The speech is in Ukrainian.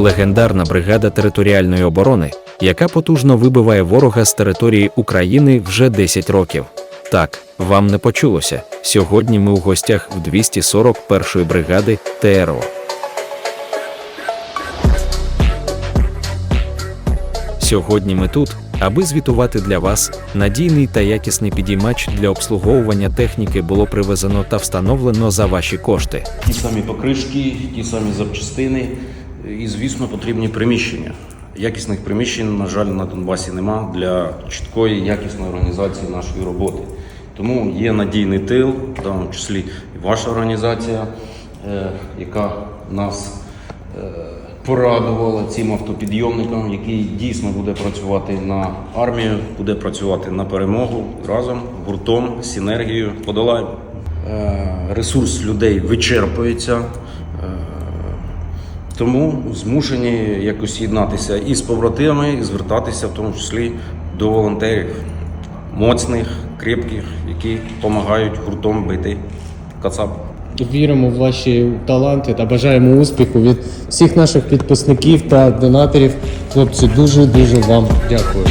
легендарна бригада територіальної оборони, яка потужно вибиває ворога з території України вже 10 років. Так, вам не почулося. Сьогодні ми у гостях в 241-ї бригади ТРО. Сьогодні ми тут, аби звітувати для вас надійний та якісний підіймач для обслуговування техніки було привезено та встановлено за ваші кошти. Ті самі покришки, ті самі запчастини і, звісно, потрібні приміщення. Якісних приміщень, на жаль, на Донбасі нема для чіткої, якісної організації нашої роботи. Тому є надійний тил, в тому числі і ваша організація, е, яка нас е, порадувала цим автопідйомником, який дійсно буде працювати на армію, буде працювати на перемогу разом, гуртом, синергією. Подолаємо. Е, Ресурс людей вичерпується. Тому змушені якось єднатися і з побратимами, і звертатися в тому числі до волонтерів моцних, крепких, які допомагають гуртом бити кацап. Віримо в ваші таланти та бажаємо успіху від всіх наших підписників та донаторів. Хлопці, дуже дуже вам дякую.